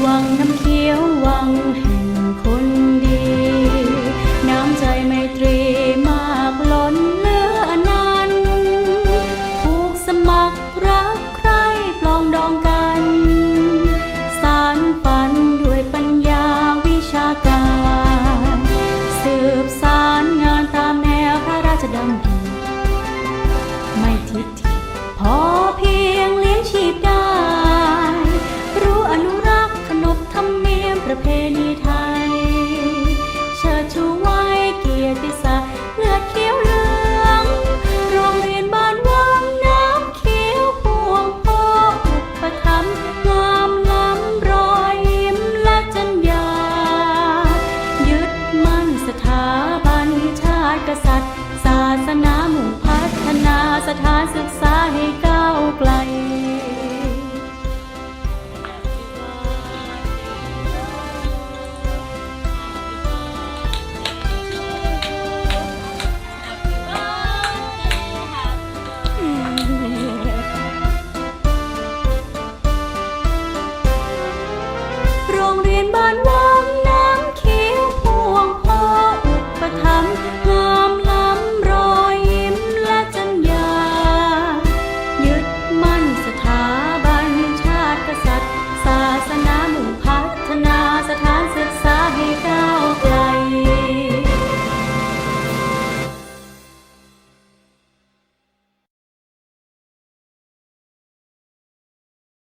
หวังน้ำเขียวหวังแห่งคนดี น้ำใจไมตรีมากล้นเลือนันผูกสมัครรักใครปลองดองกัน สารฝันด้วยปัญญาวิชาการ สืบสารงานตามแนวพระราชดำริไม่ทิฐิ ษัตริย์ ศาสนาหมู่พัฒนาสถานศึกษา